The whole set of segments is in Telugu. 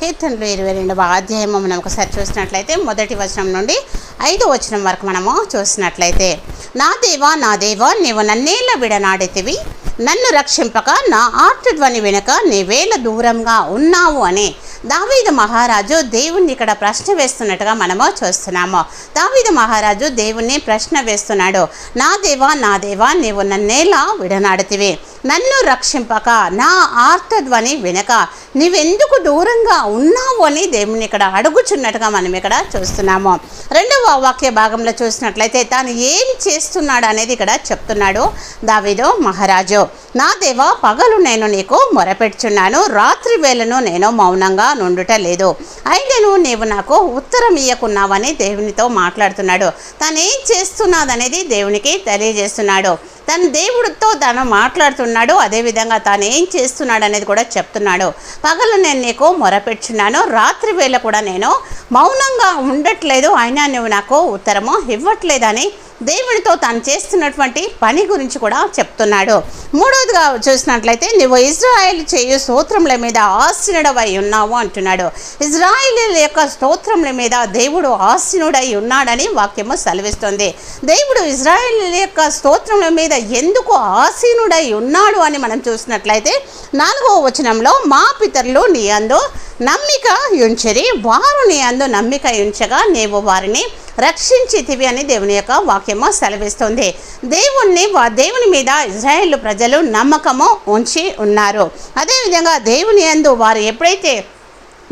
కీర్తనలు ఇరవై రెండవ అధ్యాయము మనం ఒకసారి చూసినట్లయితే మొదటి వచనం నుండి ఐదు వచనం వరకు మనము చూసినట్లయితే నా దేవా నా దేవా నీవు నన్నేళ్ళ విడనాడితివి. నన్ను రక్షింపక నా ఆర్తధ్వని వెనుక నీవేళ దూరంగా ఉన్నావు అని దావీదు మహారాజు దేవుణ్ణి ఇక్కడ ప్రశ్న వేస్తున్నట్టుగా మనము చూస్తున్నాము. దావీదు మహారాజు దేవుణ్ణి ప్రశ్న వేస్తున్నాడు నా దేవా నా దేవా నీవు నన్నేలా విడనాడుతివి. నన్ను రక్షింపక నా ఆర్తధ్వని వినక. నీవెందుకు దూరంగా ఉన్నావు అని దేవుని ఇక్కడ అడుగుచున్నట్టుగా మనం ఇక్కడ చూస్తున్నాము. రెండవ వాక్య భాగంలో చూసినట్లయితే తాను ఏం చేస్తున్నాడు అనేది ఇక్కడ చెప్తున్నాడు దావిదో మహారాజు. నా దేవ పగలు నేను నీకు మొరపెడుచున్నాను రాత్రి వేళను నేను మౌనంగా నుండుట లేదు అయినను నీవు నాకు ఉత్తరం ఇయ్యకున్నావని దేవునితో మాట్లాడుతున్నాడు. తాను ఏం చేస్తున్నదనేది దేవునికి తెలియజేస్తున్నాడు. తన దేవుడితో తను మాట్లాడుతున్నాడు అదేవిధంగా తాను ఏం చేస్తున్నాడు అనేది కూడా చెప్తున్నాడు. పగలు నేను నీకు మొరపెట్టున్నాను రాత్రి వేళ కూడా నేను మౌనంగా ఉండట్లేదు అయినా నువ్వు నాకు ఉత్తరము ఇవ్వట్లేదని దేవుడితో తాను చేస్తున్నటువంటి పని గురించి కూడా చెప్తున్నాడు. మూడవదిగా చూసినట్లయితే నువ్వు ఇజ్రాయెల్ చేయు స్తోత్రముల మీద ఆసీనుడవై ఉన్నావు అంటున్నాడు. ఇజ్రాయిల్ యొక్క స్తోత్రముల మీద దేవుడు ఆసీనుడై ఉన్నాడని వాక్యము సెలవిస్తుంది. దేవుడు ఇజ్రాయిల్ యొక్క స్తోత్రముల మీద ఎందుకు ఆసీనుడై ఉన్నాడు అని మనం చూసినట్లయితే నాలుగవ వచనంలో మా పితరులు నీ అందు నమ్మిక ఉంచరి వారు నీ అందు నమ్మిక ఉంచగా నీవు వారిని రక్షించితివి అని దేవుని యొక్క వాక్యము సెలవిస్తుంది. దేవుణ్ణి వా- దేవుని మీద ఇజ్రాయేల్ ప్రజలు నమ్మకము ఉంచి ఉన్నారు. అదేవిధంగా దేవుని యందు వారు ఎప్పుడైతే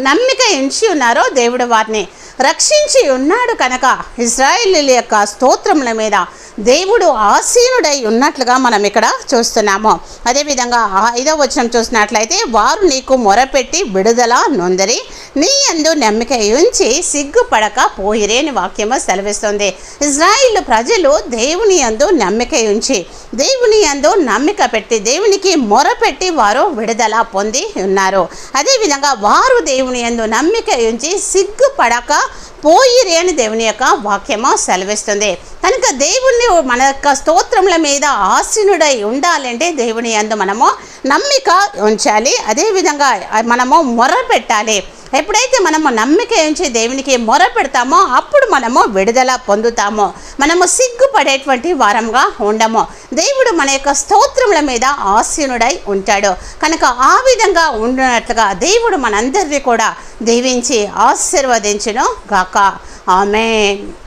నమ్మిక ఉంచి ఉన్నారో దేవుడు వారిని రక్షించి ఉన్నాడు కనుక. ఇజ్రాయేలీల యొక్క స్తోత్రముల మీద దేవుడు ఆసీనుడై ఉన్నట్లుగా మనం ఇక్కడ చూస్తున్నాము. అదేవిధంగా ఐదో వచనం చూసినట్లయితే వారు నీకు మొరపెట్టి విడుదల నొందరి నీ అందు నమ్మిక ఉంచి సిగ్గుపడక పోయిరే అని వాక్యము సెలవిస్తుంది. ఇజ్రాయిల్ ప్రజలు దేవుని యందు నమ్మిక ఉంచి దేవుని యందు నమ్మిక పెట్టి దేవునికి మొరపెట్టి వారు విడుదల పొంది ఉన్నారు. అదేవిధంగా వారు దేవుని యందు నమ్మిక ఉంచి సిగ్గుపడక పోయిరే అని దేవుని యొక్క వాక్యము సెలవిస్తుంది. కనుక దేవుణ్ణి మన యొక్క స్తోత్రముల మీద ఆసీనుడై ఉండాలంటే దేవుని అందు మనము నమ్మిక ఉంచాలి. అదేవిధంగా మనము మొర పెట్టాలి. ఎప్పుడైతే మనము నమ్మిక ఉంచి దేవునికి మొర పెడతామో అప్పుడు మనము విడుదల పొందుతాము. మనము సిగ్గుపడేటువంటి వారంగా ఉండము. దేవుడు మన యొక్క స్తోత్రముల మీద ఆసీనుడై ఉంటాడు. కనుక ఆ విధంగా ఉండినట్లుగా దేవుడు మనందరినీ కూడా దీవించి ఆశీర్వదించును గాక. ఆమెన్.